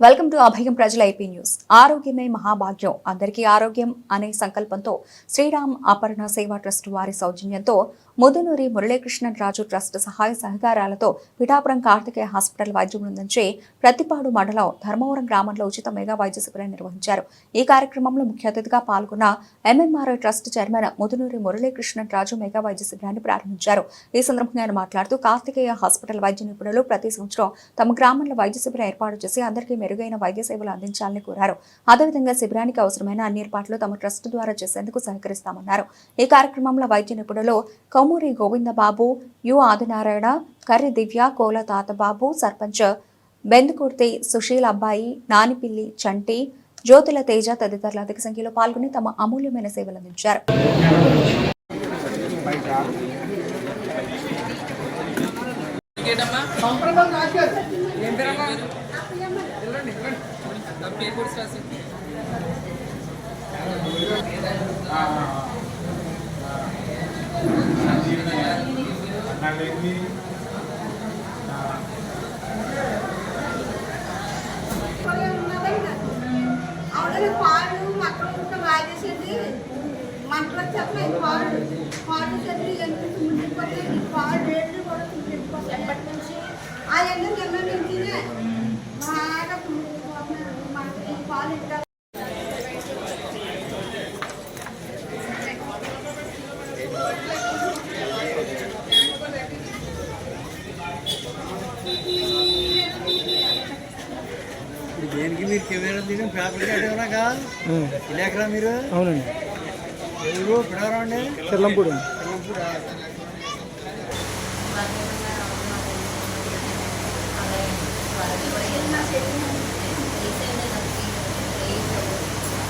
Welcome to అభయం ప్రజల AP news. ఆరోగ్యమే మహాభాగ్యం. అందరికీ ఆరోగ్యం అనే సంకల్పంతో శ్రీరామ్ అపర్ణ సేవా ట్రస్ట్ వారి సౌజన్యంతో ముదునూరి మురళీకృష్ణన్ రాజు ట్రస్ట్ సహాయ సహకారాలతో పిఠాపురం కార్తికేయ హాస్పిటల్ వైద్య బృందంచే ప్రతిపాడు మండలం ధర్మవరం గ్రామంలో ఉచిత మెగా వైద్య శిబిరం నిర్వహించారు. ఈ కార్యక్రమంలో ముఖ్య అతిథిగా పాల్గొన్న MMRI trust chairman Mudunuri Muralikrishnan Raju mega వైద్య శిబిరాన్ని ప్రారంభించారు. ఈ సందర్భంగా ఆయన మాట్లాడుతూ కార్తికేయ హాస్పిటల్ వైద్య నిపుణులు ప్రతి సంవత్సరం తమ గ్రామంలో వైద్య శిబిరం ఏర్పాటు చేసి అందరికీ మెరుగైన వైద్య సేవలు అందించాలని కోరారు. అదేవిధంగా శిబిరానికి అవసరమైన అన్ని ఏర్పాట్లు తమ ట్రస్ట్ ద్వారా చేసేందుకు సహకరిస్తామన్నారు. ఈ కార్యక్రమంలో వైద్య నిపుణులు కౌమూరి గోవిందబాబు యు ఆదినారాయణ కర్రి దివ్య కోల తాతబాబు సర్పంచ్ బెందుకుర్తి సుశీల్ అబ్బాయి నానిపిల్లి చంటి జ్యోతుల తేజ తదితరులు అధిక సంఖ్యలో పాల్గొని తమ అమూల్యమైన సేవలు అందించారు. ఇంకేటమ్మా ఏం పేరమ్మా వెళ్ళండి వెళ్ళండి నా పేరు కూడా రాసి ఆవిడ పాలు మక్కలు ఉంటే బాగా చేసేది మంటలు చెప్పలేదు పాలు పాలు చదివి ఎంత ముందుకుపోతే పాలు రేట్లు కూడా ముందుకుపోతాయి ఎప్పటి నుంచి ఆ ఎండ నిన్న నుంచినే దేనికి మీరు కెమెరా తీయడం? పేపర్ కట్టేవరా కాదు? ఇలా ఎక్కడ మీరు? అవునండి. ఎవరు పిడవరా అండి చెల్లంపూడి?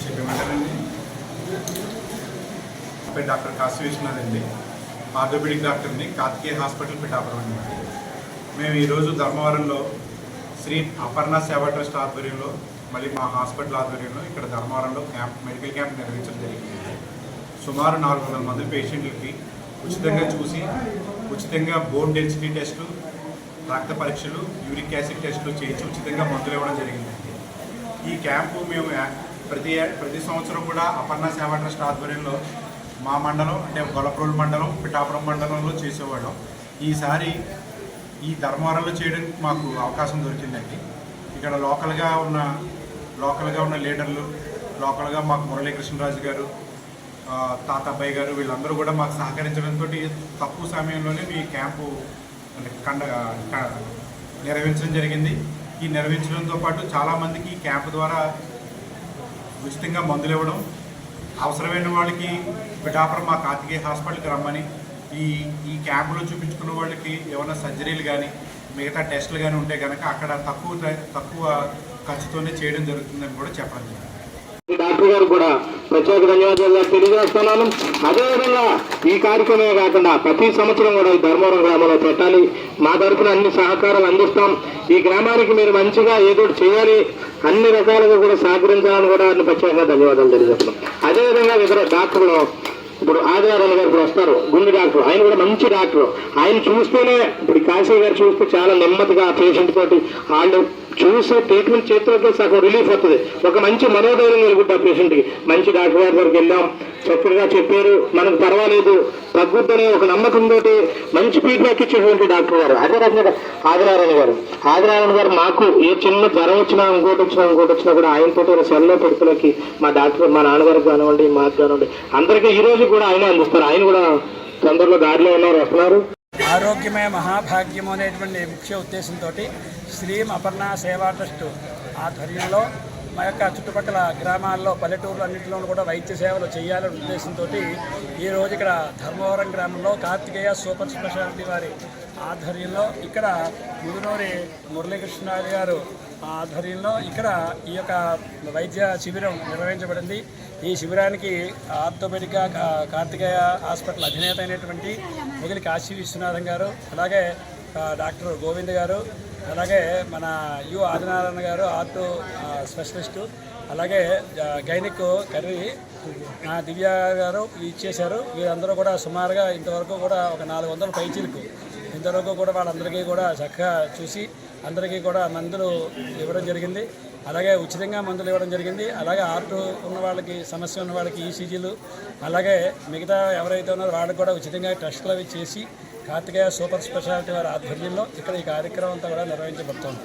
చెప్పమంటారండి? నా డాక్టర్ కాశీ విశ్వనాథ్ అండి ఆర్థోపెడిక్ డాక్టర్ని కార్తికేయ హాస్పిటల్ పిఠాపురం అండి మేము ఈరోజు ధర్మవరంలో శ్రీ అపర్ణ సేవా ట్రస్ట్ ఆధ్వర్యంలో మళ్ళీ మా హాస్పిటల్ ఆధ్వర్యంలో ఇక్కడ ధర్మవరంలో క్యాంప్ మెడికల్ క్యాంప్ నిర్వహించడం జరిగింది. సుమారు నాలుగు వందల మంది పేషెంట్లకి ఉచితంగా చూసి ఉచితంగా బోన్ డెన్సిటీ టెస్టు రక్త పరీక్షలు యూరిక్ యాసిడ్ టెస్టులు చేయించి ఉచితంగా మందులు ఇవ్వడం జరిగింది. ఈ క్యాంపు మేము ప్రతి ప్రతి సంవత్సరం కూడా అపర్ణ సేవా ట్రస్ట్ ఆధ్వర్యంలో మా మండలం అంటే గొలప్రోలు మండలం పిఠాపురం మండలంలో చేసేవాళ్ళం. ఈసారి ఈ ధర్మవరంలో చేయడానికి మాకు అవకాశం దొరికిందండి. ఇక్కడ లోకల్గా ఉన్న లోకల్గా ఉన్న లీడర్లు లోకల్గా మాకు మురళీకృష్ణరాజు గారు ఆ, తాత అబ్బాయి గారు వీళ్ళందరూ కూడా మాకు సహకరించడంతో తక్కువ సమయంలోనే మీ క్యాంపు కండ క- నిర్వహించడం జరిగింది. ఈ నిర్వహించడంతో పాటు చాలామందికి ఈ ద్వారా ఉచితంగా మందులు ఇవ్వడం అవసరమైన వాళ్ళకి పిఠాపురం మా కార్తికేయ హాస్పిటల్కి రమ్మని ఈ ఈ క్యాంపులో చూపించుకున్న వాళ్ళకి ఏమైనా సర్జరీలు కానీ మిగతా టెస్టులు కానీ ఉంటే కనుక అక్కడ తక్కువ తక్కువ ఖర్చుతోనే చేయడం జరుగుతుందని కూడా చెప్పడం జరిగింది డాక్టర్ గారు కూడా ప్రత్యేక ధన్యవాదాలు తెలియజేస్తున్నాను. అదేవిధంగా ఈ కార్యక్రమమే కాకుండా ప్రతి సంవత్సరం కూడా ఈ ధర్మవరం గ్రామంలో పెట్టాలి. మా తరఫున అన్ని సహకారాలు అందిస్తాం. ఈ గ్రామానికి మీరు మంచిగా ఏదో చేయాలి. అన్ని రకాలుగా కూడా సహకరించాలని కూడా అన్ని ప్రత్యేకంగా ధన్యవాదాలు తెలియజేస్తున్నాం. అదేవిధంగా ఇతర డాక్టర్లు ఇప్పుడు ఆదివారాలు గారు ఇప్పుడు వస్తారు. గుండె డాక్టర్. ఆయన కూడా మంచి డాక్టర్. ఆయన చూస్తేనే ఇప్పుడు కాశీ గారు చూస్తే చాలా నెమ్మదిగా పేషెంట్ తోటి వాళ్ళు చూసే ట్రీట్మెంట్ చేతులతో సగం రిలీఫ్ అవుతుంది. ఒక మంచి మనోధైర్యం కలుగుద్ది ఆ పేషెంట్కి మంచి డాక్టర్ గారి దగ్గరికి వెళ్ళాం. చక్కగా చెప్పారు మనకు పర్వాలేదు. తగ్గుద్దనే ఒక నమ్మకంతో మంచి ఫీడ్బ్యాక్ ఇచ్చేటువంటి డాక్టర్ గారు. అదే రకంగా ఆదినారాయణ గారు. ఆదినారాయణ గారు మాకు ఏ చిన్న జ్వరం వచ్చినా ఇంకోటి వచ్చినా ఇంకోటి వచ్చినా కూడా ఆయనతో సెల్లో పెడుతులకి మా డాక్టర్ మా నాన్నగారికి కానివ్వండి మాకు కానివ్వండి అందరికీ ఈ రోజు కూడా ఆయన అందిస్తారు. ఆయన కూడా తొందరలో దారిలో ఉన్నారు వస్తున్నారు. ఆరోగ్యమే మహాభాగ్యము అనేటువంటి ముఖ్య ఉద్దేశంతో శ్రీ అపర్ణ సేవా ట్రస్ట్ ఆధ్వర్యంలో మా యొక్క చుట్టుపక్కల గ్రామాల్లో పల్లెటూర్లు అన్నింటిలోనూ కూడా వైద్య సేవలు చేయాలనే ఉద్దేశంతో ఈరోజు ఇక్కడ ధర్మవరం గ్రామంలో కార్తికేయ సూపర్ స్పెషాలిటీ వారి ఆధ్వర్యంలో ఇక్కడ ముదునూరి మురళీకృష్ణారి గారు ఆధ్వర్యంలో ఇక్కడ ఈ యొక్క వైద్య శిబిరం నిర్వహించబడింది. ఈ శిబిరానికి ఆర్థోపెడిక్గా కా- కార్తికేయ హాస్పిటల్ అధినేత అయినటువంటి ముగిలి కాశీ విశ్వనాథం గారు అలాగే డాక్టర్ గోవింద్ గారు అలాగే మన యు ఆదినారాయణ గారు ఆర్ట్ స్పెషలిస్టు అలాగే గైనిక్ కర్రీ నా దివ్య గారు ఇచ్చేశారు. వీరందరూ కూడా సుమారుగా ఇంతవరకు కూడా ఒక నాలుగు వందల పైచీలకు. ఇంతవరకు కూడా వాళ్ళందరికీ కూడా చక్కగా చూసి అందరికీ కూడా మందులు ఇవ్వడం జరిగింది. అలాగే ఉచితంగా మందులు ఇవ్వడం జరిగింది. అలాగే ఆర్ట్ ఉన్న వాళ్ళకి సమస్య ఉన్న వాళ్ళకి ఈసీజీలు అలాగే మిగతా ఎవరైతే ఉన్నారో వాళ్ళకి కూడా ఉచితంగా టెస్టులు అవి చేసి కార్తికేయ సూపర్ స్పెషాలిటీ వారి ఆధ్వర్యంలో ఇక్కడ ఈ కార్యక్రమం అంతా కూడా నిర్వహించబడుతోంది.